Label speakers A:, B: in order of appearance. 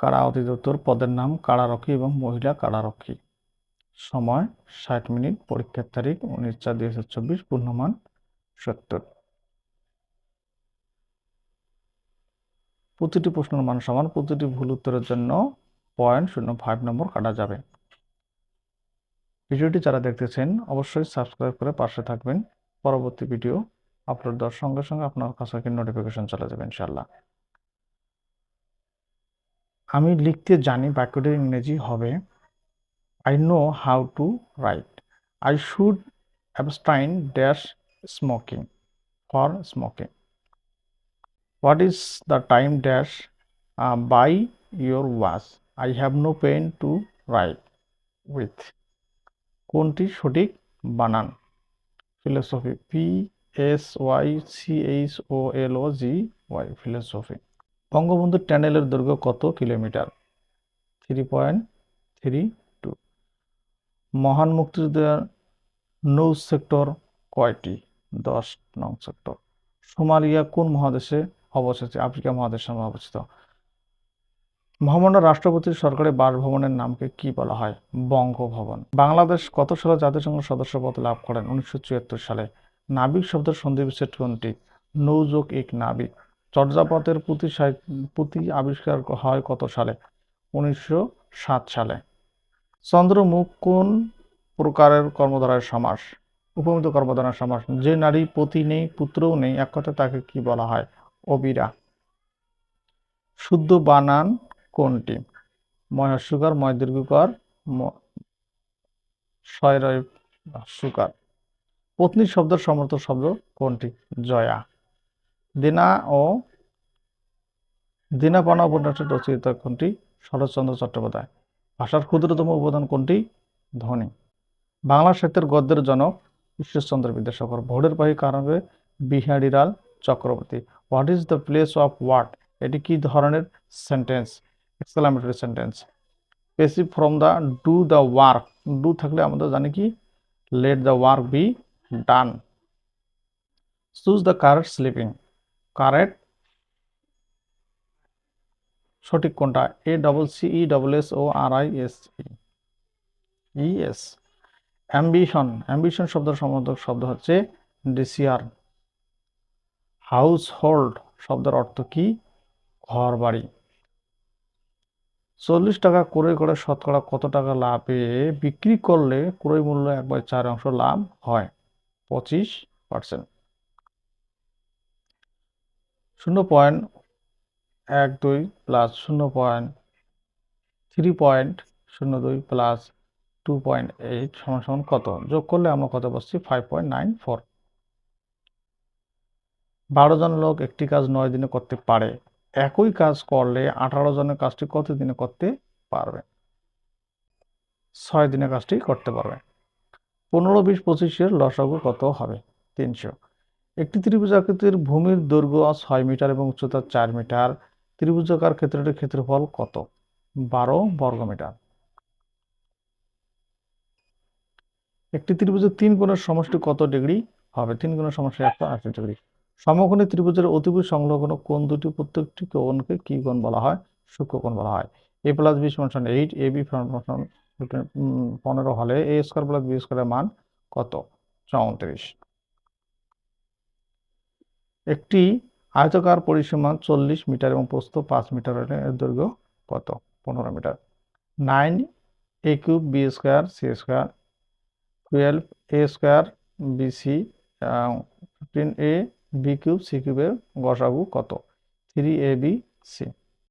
A: কারা অধিদপ্তর পদের নাম কারারক্ষী এবং মহিলা কারারক্ষী। সময় ষাট মিনিট, পরীক্ষার তারিখ উনিশ চার দুই হাজার চব্বিশ, পূর্ণমান সত্তর। প্রতিটি প্রশ্নের মান সমান, প্রতিটি ভুল উত্তরের জন্য পয়েন্ট শূন্য ফাইভ নম্বর কাটা যাবে। ভিডিওটি যারা দেখতেছেন, অবশ্যই সাবস্ক্রাইব করে পাশে থাকবেন। পরবর্তী ভিডিও আপলোড দেওয়ার সঙ্গে সঙ্গে আপনার কাছে নোটিফিকেশন চলে যাবে ইনশাল্লাহ আমি লিখতে জানি বাক্যটির ইংরেজি হবে I know how to write I should abstain dash smoking for smoking what is the time dash by your watch I have no pen to write with কোনটি সঠিক? বানান। Philosophy P S Y C H O L O G Y philosophy Bangabandhu ট্যানেলের দৈর্ঘ্য কত kilometre? Three point three two মহান মুক্তিযোদ্ধার নৌ sector কয়টি? দশ নং সেক্টর। সোমালিয়া কোন মহাদেশে অবস্থিত? আফ্রিকা মহাদেশে অবস্থিত। মহামান্য রাষ্ট্রপতির সরকারি বাসভবনের নামকে কি বলা হয়? বঙ্গভবন। বাংলাদেশ কত সালে জাতিসংঘ সদস্য পদ লাভ করেন? উনিশশো চুয়াত্তর সালে। নাবিক শব্দের সন্ধিবিচ্ছেদ কোনটি? নৌযোগ এক নাবিক। চর্যাপদের পুঁতি পুঁতি আবিষ্কার হয় কত সালে? উনিশশো সাত সালে। চন্দ্রমুখ কোন প্রকারের কর্মধারায় সমাস? উপমিত কর্মধারায় সমাস। যে নারী পতি নেই, পুত্রও নেই, এক কথায় তাকে কি বলা হয়? অবিরা। শুদ্ধ বানান কোনটি? ময় সুগার ময় দীর্ঘকর, ম- শয়রয় সুকার। পত্নী শব্দের সমর্থ শব্দ কোনটি? জয়া। দিনা ও দিনাপানা উপন্যাসের রচয়িতা কোনটি? শরৎচন্দ্র চট্টোপাধ্যায়। ভাষার ক্ষুদ্রতম উপাদান কোনটি? ধ্বনি। বাংলা সাহিত্যের গদ্যের জনক ঈশ্বরচন্দ্র বিদ্যাসাগর। ভোরের পাখি কারণে Biharilal Chakraborty. What is the place of what এটি কি ধরনের sentence? Exclamatory sentence. Passive form the do the work. Do থাকলে আমাদের জানি কি? Let the work be done. Choose the correct sleeping. Correct. সঠিক কোনটা? A double C E double S O R I E S S ambition অ্যাম্বিশন শব্দের সম্বোধক শব্দ হচ্ছে ডিসিয়ার হাউস হোল্ড শব্দের অর্থ কি? ঘর বাড়ি চল্লিশ টাকা ক্রয় করে শতকরা কত টাকা লাভে বিক্রি করলে ক্রয় মূল্য এক বাই চার অংশ লাভ হয়? পঁচিশ পার্সেন্ট। শূন্য পয়েন্ট এক দুই প্লাস শূন্য পয়েন্ট থ্রি পয়েন্ট শূন্য দুই প্লাস টু পয়েন্ট এইট সমান সমান কত যোগ করলে আমরা কত বসছি ফাইভ পয়েন্ট নাইন ফোর বারো জন লোক একটি কাজ নয় দিনে করতে পারে একই কাজ করলে আঠারো জনের কাজটি কত দিনে করতে পারবে ছয় দিনে কাজটি করতে পারবে পনেরো বিশ পঁচিশের লসাগু কত হবে তিনশো একটি ত্রিভুজ আকৃতির ভূমির দৈর্ঘ্য ছয় মিটার এবং উচ্চতা চার মিটার ত্রিভুজাকার ক্ষেত্রটির ক্ষেত্রফল কত বারো বর্গমিটার একটি ত্রিভুজের তিন কোণের সমষ্টি কত ডিগ্রি হবে তিন কোণের সমষ্টি একশো আশি ডিগ্রি সমকোণী ত্রিভুজের অতিভুজ সংলগ্ন কোণ দুটি প্রত্যেকটি কোণকে কি কোণ বলা হয় সূক্ষ্মকোণ বলা হয় এ প্লাস বি সমান এইট এ বি পনেরো হলে এ স্কোয়ার প্লাস বি স্কোয়ারের মান কত চৌত্রিশ একটি আয়তকার পরিসীমা চল্লিশ মিটার এবং প্রস্থ পাঁচ মিটার এর দৈর্ঘ্য কত? পনেরো metre. Nine A cube B square C square, twelve A square B C fifteen A B cube C কিউবের গসাগু কত? Three A B C.